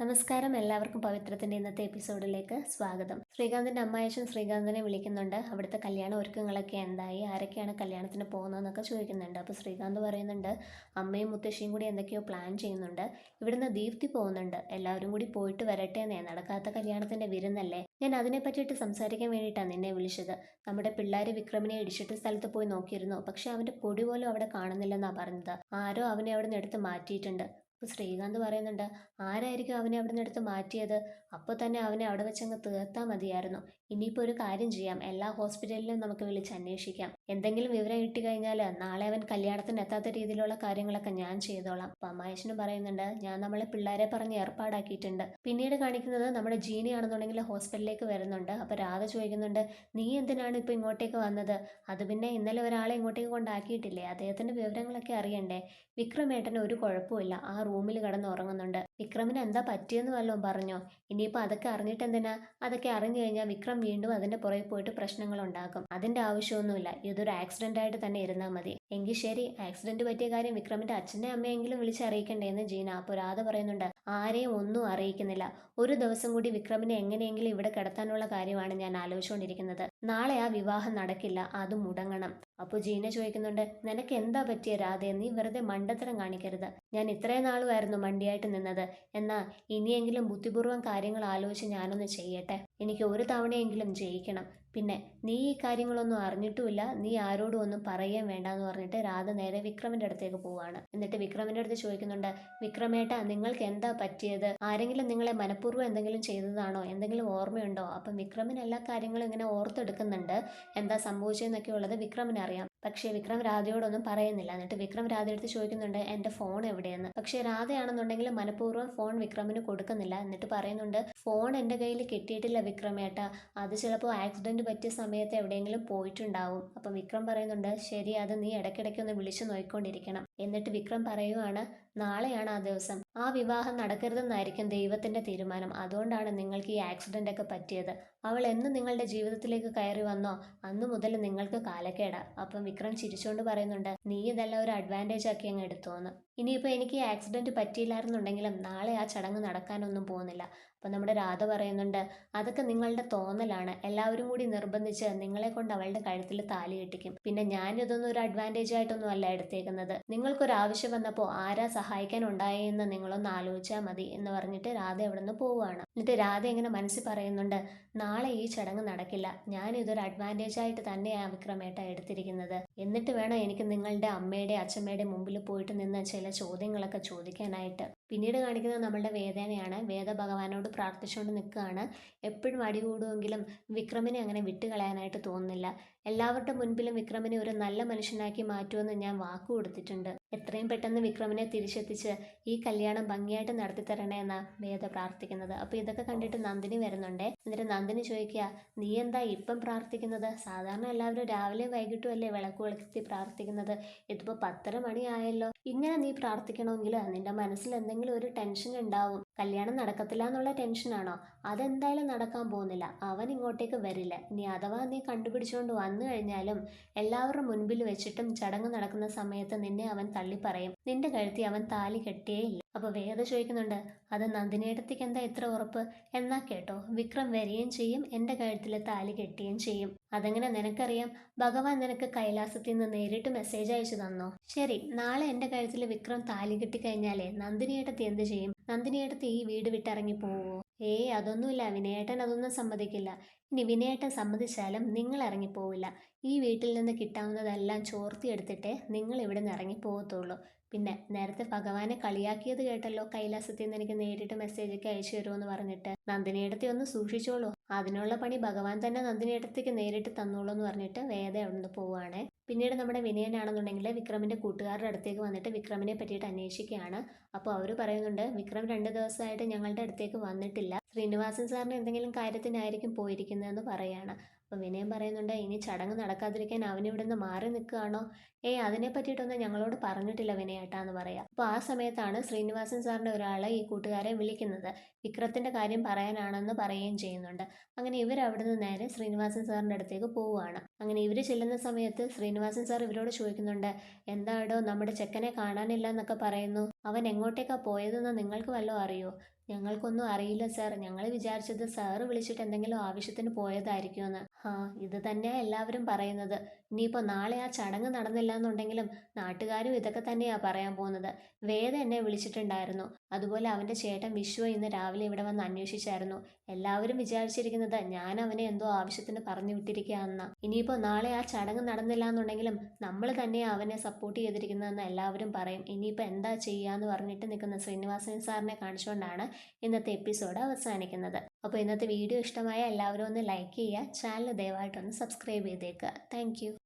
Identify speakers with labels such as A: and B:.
A: നമസ്കാരം. എല്ലാവർക്കും പവിത്രത്തിന്റെ ഇന്നത്തെ എപ്പിസോഡിലേക്ക് സ്വാഗതം. ശ്രീകാന്തിന്റെ അമ്മായച്ചൻ ശ്രീകാന്തിനെ വിളിക്കുന്നുണ്ട്. അവിടുത്തെ കല്യാണ ഒരുക്കങ്ങളൊക്കെ എന്തായി? ആരൊക്കെയാണ് കല്യാണത്തിന് പോകുന്നതെന്നൊക്കെ ചോദിക്കുന്നുണ്ട്. അപ്പോൾ ശ്രീകാന്ത് പറയുന്നുണ്ട് അമ്മയും മുത്തശ്ശിയും കൂടി എന്തൊക്കെയോ പ്ലാൻ ചെയ്യുന്നുണ്ട്. ഇവിടുന്ന് ദീപ്തി പോകുന്നുണ്ട്. എല്ലാവരും കൂടി പോയിട്ട് വരട്ടെ എന്നേ. നടക്കാത്ത കല്യാണത്തിന്റെ വിരുന്നല്ലേ? ഞാൻ അതിനെ പറ്റിയിട്ട് സംസാരിക്കാൻ വേണ്ടിയിട്ടാണ് നിന്നെ വിളിച്ചത്. നമ്മുടെ പിള്ളേർ വിക്രമിനെ ഇടിച്ചിട്ട് സ്ഥലത്ത് പോയി നോക്കിയിരുന്നു. പക്ഷെ അവന്റെ പൊടി പോലും അവിടെ കാണുന്നില്ലെന്നാണ് പറഞ്ഞത്. ആരോ അവനെ അവിടെ നിന്ന് എടുത്ത് മാറ്റിയിട്ടുണ്ട്. ശ്രീകാന്ത് പറയുന്നുണ്ട് ആരായിരിക്കും അവനെ അവിടെ നിന്ന് എടുത്ത് മാറ്റിയത്? അപ്പോൾ തന്നെ അവനെ അവിടെ വെച്ചങ്ങ് തീർത്താൽ മതിയായിരുന്നു. ഇനിയിപ്പോൾ ഒരു കാര്യം ചെയ്യാം. എല്ലാ ഹോസ്പിറ്റലിലും നമുക്ക് വിളിച്ച് അന്വേഷിക്കാം. എന്തെങ്കിലും വിവരം കിട്ടി കഴിഞ്ഞാൽ നാളെ അവൻ കല്യാണത്തിന് എത്താത്ത രീതിയിലുള്ള കാര്യങ്ങളൊക്കെ ഞാൻ ചെയ്തോളാം. അപ്പം അമ്മായച്ചനും പറയുന്നുണ്ട് ഞാൻ നമ്മളെ പിള്ളേരെ പറഞ്ഞ് ഏർപ്പാടാക്കിയിട്ടുണ്ട്. പിന്നീട് കാണിക്കുന്നത് നമ്മുടെ ജീനിയാണെന്നുണ്ടെങ്കിൽ ഹോസ്പിറ്റലിലേക്ക് വരുന്നുണ്ട്. അപ്പോൾ രാധ ചോദിക്കുന്നുണ്ട് നീ എന്തിനാണ് ഇപ്പോൾ ഇങ്ങോട്ടേക്ക് വന്നത്? അത് പിന്നെ ഇന്നലെ ഒരാളെ ഇങ്ങോട്ടേക്ക് കൊണ്ടാക്കിയിട്ടില്ലേ? അദ്ദേഹത്തിന്റെ വിവരങ്ങളൊക്കെ അറിയണ്ടേ? വിക്രമേട്ടന് ഒരു കുഴപ്പമില്ല ആ റൂമിൽ കിടന്ന് ഉറങ്ങുന്നുണ്ട് വിക്രമിന് എന്താ പറ്റിയെന്ന് വല്ലതും പറഞ്ഞോ? ഇനിയിപ്പോൾ അതൊക്കെ അറിഞ്ഞിട്ട് എന്തിനാ? അതൊക്കെ അറിഞ്ഞു കഴിഞ്ഞാൽ വിക്രം വീണ്ടും അതിന്റെ പുറകെ പോയിട്ട് പ്രശ്നങ്ങൾ ഉണ്ടാക്കും. അതിന്റെ ആവശ്യമൊന്നുമില്ല. ഇതൊരു ആക്സിഡന്റ് ആയിട്ട് തന്നെ ഇരുന്നാൽ മതി. എങ്കിൽ ശരി ആക്സിഡന്റ് പറ്റിയ കാര്യം വിക്രമിന്റെ അച്ഛനെ അമ്മയെങ്കിലും വിളിച്ചറിയിക്കണ്ടേ എന്ന് ജീന അപ്പോൾ രാധ പറയുന്നുണ്ട് ആരെയും ഒന്നും അറിയിക്കുന്നില്ല. ഒരു ദിവസം കൂടി വിക്രമിനെ എങ്ങനെയെങ്കിലും ഇവിടെ കിടത്താനുള്ള കാര്യമാണ് ഞാൻ ആലോചിച്ചുകൊണ്ടിരിക്കുന്നത് നാളെ ആ വിവാഹം നടക്കില്ല. അത് മുടങ്ങണം. അപ്പോൾ ജീന ചോദിക്കുന്നുണ്ട് നിനക്ക് എന്താ പറ്റിയ രാധേ? നീ വെറുതെ മണ്ടത്തരം കാണിക്കരുത്. ഞാൻ ഇത്രയും നാളുമായിരുന്നു മണ്ടിയായിട്ട് നിന്നത്. എന്നാ ഇനിയെങ്കിലും ബുദ്ധിപൂർവം കാര്യങ്ങൾ ആലോചിച്ച് ഞാനൊന്ന് ചെയ്യട്ടെ? എനിക്ക് ഒരു തവണയെങ്കിലും ജയിക്കണം. പിന്നെ നീ ഈ കാര്യങ്ങളൊന്നും അറിഞ്ഞിട്ടുമില്ല. നീ ആരോടും ഒന്നും പറയാൻ വേണ്ട എന്ന് പറഞ്ഞിട്ട് രാധ നേരെ വിക്രമിന്റെ അടുത്തേക്ക് പോവാണ്. എന്നിട്ട് വിക്രമിന്റെ അടുത്ത് ചോദിക്കുന്നുണ്ട് വിക്രമേട്ട നിങ്ങൾക്ക് എന്താ പറ്റിയത്? ആരെങ്കിലും നിങ്ങളെ മനഃപൂർവം എന്തെങ്കിലും ചെയ്തതാണോ? എന്തെങ്കിലും ഓർമ്മയുണ്ടോ? അപ്പം വിക്രമിന് എല്ലാ കാര്യങ്ങളും ഇങ്ങനെ ഓർത്തെടുക്കുന്നുണ്ട്. എന്താ സംഭവിച്ചതെന്നൊക്കെ ഉള്ളത് വിക്രമിന് അറിയാം പക്ഷേ വിക്രം രാധയോടൊന്നും പറയുന്നില്ല. എന്നിട്ട് വിക്രം രാധയെടുത്ത് ചോദിക്കുന്നുണ്ട് എന്റെ ഫോൺ എവിടെയെന്ന്? പക്ഷേ രാധയാണെന്നുണ്ടെങ്കിൽ മനഃപൂർവം ഫോൺ വിക്രമിന് കൊടുക്കുന്നില്ല. എന്നിട്ട് പറയുന്നുണ്ട് ഫോൺ എന്റെ കയ്യിൽ കിട്ടിയിട്ടില്ല വിക്രമേട്ട അത് ചിലപ്പോൾ ആക്സിഡന്റ് പറ്റിയ സമയത്ത് എവിടെയെങ്കിലും പോയിട്ടുണ്ടാവും. അപ്പം വിക്രം പറയുന്നുണ്ട് ശരി അത് നീ ഇടയ്ക്കിടയ്ക്ക് ഒന്ന് വിളിച്ചു നോക്കിക്കൊണ്ടിരിക്കണം എന്നിട്ട് വിക്രം പറയുവാണ് നാളെയാണ് ആ ദിവസം. ആ വിവാഹം നടക്കരുതെന്നായിരിക്കും ദൈവത്തിന്റെ തീരുമാനം. അതുകൊണ്ടാണ് നിങ്ങൾക്ക് ഈ ആക്സിഡന്റ് ഒക്കെ പറ്റിയത്. അവൾ എന്ന് നിങ്ങളുടെ ജീവിതത്തിലേക്ക് കയറി വന്നോ? അന്നു മുതൽ നിങ്ങൾക്ക് കാലക്കേടാ. അപ്പം വിക്രം ചിരിച്ചുകൊണ്ട് പറയുന്നുണ്ട് നീ ഇതെല്ലാം ഒരു അഡ്വാന്റേജ് ആക്കി അങ്ങ് എടുത്തോന്ന്. ഇനിയിപ്പോൾ എനിക്ക് ഈ ആക്സിഡന്റ് പറ്റിയില്ലായിരുന്നുണ്ടെങ്കിലും നാളെ ആ ചടങ്ങ് നടക്കാനൊന്നും പോകുന്നില്ല. അപ്പം നമ്മുടെ രാധ പറയുന്നുണ്ട് അതൊക്കെ നിങ്ങളുടെ തോന്നലാണ്. എല്ലാവരും കൂടി നിർബന്ധിച്ച് നിങ്ങളെ കൊണ്ട് അവളുടെ കഴുത്തിൽ താലി കെട്ടിക്കും. പിന്നെ ഞാൻ ഇതൊന്നും ഒരു അഡ്വാന്റേജ് ആയിട്ടൊന്നും അല്ല എടുത്തേക്കുന്നത്. നിങ്ങൾക്കൊരു ആവശ്യം വന്നപ്പോൾ ആരാ സഹായിക്കാൻ ഉണ്ടായെന്ന് നിങ്ങളൊന്ന് ആലോചിച്ചാൽ മതി എന്ന് പറഞ്ഞിട്ട് രാധ അവിടെ നിന്ന് പോവുകയാണ് എന്നിട്ട് രാധ ഇങ്ങനെ മനസ്സിൽ പറയുന്നുണ്ട് നാളെ ഈ ചടങ്ങ് നടക്കില്ല. ഞാൻ ഇതൊരു അഡ്വാന്റേജ് ആയിട്ട് തന്നെയാണ് വിക്രമേട്ട എടുത്തിരിക്കുന്നത്. എന്നിട്ട് വേണം എനിക്ക് നിങ്ങളുടെ അമ്മയുടെ അച്ഛമ്മയുടെ മുമ്പിൽ പോയിട്ട് നിന്ന് ചില ചോദ്യങ്ങളൊക്കെ ചോദിക്കാനായിട്ട്. പിന്നീട് കാണിക്കുന്നത് നമ്മളുടെ വേദനയാണ്. വേദ ഭഗവാനോട് പ്രാർത്ഥിച്ചുകൊണ്ട് നിൽക്കുകയാണ്. എപ്പോഴും അടി കൂടുമെങ്കിലും വിക്രമിനെ അങ്ങനെ വിട്ടുകളയാനായിട്ട് തോന്നുന്നില്ല. എല്ലാവരുടെ മുൻപിലും വിക്രമിനെ ഒരു നല്ല മനുഷ്യനാക്കി മാറ്റുമെന്ന് ഞാൻ വാക്കു കൊടുത്തിട്ടുണ്ട് എത്രയും പെട്ടെന്ന് വിക്രമിനെ തിരിച്ചെത്തിച്ച് ഈ കല്യാണം ഭംഗിയായിട്ട് നടത്തി തരണേ എന്നാ വേദ പ്രാർത്ഥിക്കുന്നത്. അപ്പോൾ ഇതൊക്കെ കണ്ടിട്ട് നന്ദിനി വരുന്നുണ്ടേ. എന്നിട്ട് നന്ദിനി ചോദിക്കുക നീ എന്താ ഇപ്പം പ്രാർത്ഥിക്കുന്നത്? സാധാരണ എല്ലാവരും രാവിലെ വൈകിട്ടും അല്ലേ വിളക്ക് വെളുത്തി പ്രാർത്ഥിക്കുന്നത്? ഇതിപ്പോൾ പത്തര ആയല്ലോ. ഇങ്ങനെ നീ പ്രാർത്ഥിക്കണമെങ്കിൽ നിന്റെ മനസ്സിൽ എന്തെങ്കിലും ഒരു ടെൻഷൻ ഉണ്ടാവും. കല്യാണം നടക്കത്തില്ല എന്നുള്ള ടെൻഷനാണോ അതെന്തായാലും നടക്കാൻ പോകുന്നില്ല. അവൻ ഇങ്ങോട്ടേക്ക് വരില്ല. ഇനി അഥവാ നീ കണ്ടുപിടിച്ചുകൊണ്ട് വന്നു കഴിഞ്ഞാലും എല്ലാവരുടെ മുൻപിൽ വെച്ചിട്ടും ചടങ്ങ് നടക്കുന്ന സമയത്ത് നിന്നെ അവൻ തള്ളി പറയും നിന്റെ കഴുത്തി അവൻ താലി കെട്ടിയേ ഇല്ല. അപ്പോൾ വേദ ചോദിക്കുന്നുണ്ട് അത് നന്ദിനേടത്തേക്ക് എന്താ ഇത്ര ഉറപ്പ്? എന്നാ കേട്ടോ വിക്രം വരികയും ചെയ്യും എന്റെ കഴുത്തിലെ താലി കെട്ടുകയും ചെയ്യും. അതെങ്ങനെ നിനക്കറിയാം? ഭഗവാൻ നിനക്ക് കൈലാസത്തിൽ നിന്ന് നേരിട്ട് മെസ്സേജ് അയച്ചു തന്നോ? ശരി നാളെ എന്റെ കഴുത്തിൽ വിക്രം താലി കെട്ടിക്കഴിഞ്ഞാലേ നന്ദിനിയേട്ടത്തി എന്ത് ചെയ്യും? നന്ദിനിയേട്ടത്തി ഈ വീട് വിട്ടിറങ്ങി പോവോ? ഏയ് അതൊന്നുമില്ല. വിനയേട്ടൻ അതൊന്നും സമ്മതിക്കില്ല. ഇനി വിനയേട്ടൻ സമ്മതിച്ചാലും നിങ്ങൾ ഇറങ്ങിപ്പോവില്ല ഈ വീട്ടിൽ നിന്ന് കിട്ടാവുന്നതെല്ലാം ചോർത്തിയെടുത്തിട്ടേ നിങ്ങൾ ഇവിടെ നിന്ന് ഇറങ്ങി പോകത്തുള്ളൂ പിന്നെ നേരത്തെ ഭഗവാനെ കളിയാക്കിയത് കേട്ടല്ലോ കൈലാസത്തിൽ നിന്ന് എനിക്ക് നേരിട്ട് മെസ്സേജ് ഒക്കെ അയച്ചു തരുമെന്ന് പറഞ്ഞിട്ട്. നന്ദിനിയിടത്തെ ഒന്ന് സൂക്ഷിച്ചോളൂ. അതിനുള്ള പണി ഭഗവാൻ തന്നെ നന്ദിനിയിടത്തേക്ക് നേരിട്ട് തന്നോളൂ എന്ന് പറഞ്ഞിട്ട് വേദ അവിടെ നിന്ന് പോവുകയാണ് പിന്നീട് നമ്മുടെ വിനയനാണെന്നുണ്ടെങ്കിൽ വിക്രമിന്റെ കൂട്ടുകാരുടെ അടുത്തേക്ക് വന്നിട്ട് വിക്രമിനെ പറ്റിയിട്ട് അന്വേഷിക്കുകയാണ്. അപ്പോൾ അവർ പറയുന്നുണ്ട് വിക്രം രണ്ട് ദിവസമായിട്ട് ഞങ്ങളുടെ അടുത്തേക്ക് വന്നിട്ടില്ല. ശ്രീനിവാസൻ സാറിന് എന്തെങ്കിലും കാര്യത്തിനായിരിക്കും പോയിരിക്കുന്നതെന്ന് പറയാണ്. അപ്പോൾ വിനയം പറയുന്നുണ്ട് ഇനി ചടങ്ങ് നടക്കാതിരിക്കാൻ അവനിവിടുന്ന് മാറി നിൽക്കുകയാണോ? ഏയ് അതിനെ പറ്റിയിട്ടൊന്നും ഞങ്ങളോട് പറഞ്ഞിട്ടില്ല വിനയേട്ടാ എന്ന് പറയാം. അപ്പോൾ ആ സമയത്താണ് ശ്രീനിവാസൻ സാറിന്റെ ഒരാളെ ഈ കൂട്ടുകാരെ വിളിക്കുന്നത് വിക്രത്തിന്റെ കാര്യം പറയാനാണെന്ന് പറയുകയും ചെയ്യുന്നുണ്ട്. അങ്ങനെ ഇവർ നിന്ന് നേരെ ശ്രീനിവാസൻ സാറിന്റെ അടുത്തേക്ക് പോവുകയാണ്. അങ്ങനെ ഇവർ ചെല്ലുന്ന സമയത്ത് ശ്രീനിവാസൻ സാർ ഇവരോട് ചോദിക്കുന്നുണ്ട് എന്താടോ നമ്മുടെ ചെക്കനെ കാണാനില്ല എന്നൊക്കെ പറയുന്നു. അവൻ എങ്ങോട്ടേക്കാണ് പോയതെന്ന് നിങ്ങൾക്ക് വല്ലതും അറിയോ? ഞങ്ങൾക്കൊന്നും അറിയില്ല സാർ ഞങ്ങൾ വിചാരിച്ചത് സാറ് വിളിച്ചിട്ട് എന്തെങ്കിലും ആവശ്യത്തിന് പോയതായിരിക്കുമെന്ന്. ആ ഇത് തന്നെയാണ് എല്ലാവരും പറയുന്നത്. ഇനിയിപ്പോൾ നാളെ ആ ചടങ്ങ് നടന്നില്ല എന്നുണ്ടെങ്കിലും നാട്ടുകാരും ഇതൊക്കെ തന്നെയാണ് പറയാൻ പോകുന്നത്. വേദ എന്നെ വിളിച്ചിട്ടുണ്ടായിരുന്നു. അതുപോലെ അവന്റെ ചേട്ടൻ വിശ്വ ഇന്ന് രാവിലെ ഇവിടെ വന്ന് അന്വേഷിച്ചായിരുന്നു. എല്ലാവരും വിചാരിച്ചിരിക്കുന്നത് ഞാൻ അവനെ എന്തോ ആവശ്യത്തിന് പറഞ്ഞു വിട്ടിരിക്കുകയാണെന്ന. ഇനിയിപ്പോൾ നാളെ ആ ചടങ്ങ് നടന്നില്ല എന്നുണ്ടെങ്കിലും നമ്മൾ തന്നെയാണ് അവനെ സപ്പോർട്ട് ചെയ്തിരിക്കുന്നതെന്ന് എല്ലാവരും പറയും. ഇനിയിപ്പോൾ എന്താ ചെയ്യുക എന്ന് പറഞ്ഞിട്ട് നിൽക്കുന്ന ശ്രീനിവാസൻ സാറിനെ കാണിച്ചുകൊണ്ടാണ് ഇന്നത്തെ എപ്പിസോഡ് അവസാനിക്കുന്നത്. അപ്പോൾ ഇന്നത്തെ വീഡിയോ ഇഷ്ടമായ എല്ലാവരും ഒന്ന് ലൈക്ക് ചെയ്യുക ചാനൽ ദയവായിട്ടൊന്ന് സബ്സ്ക്രൈബ് ചെയ്തേക്കുക. താങ്ക്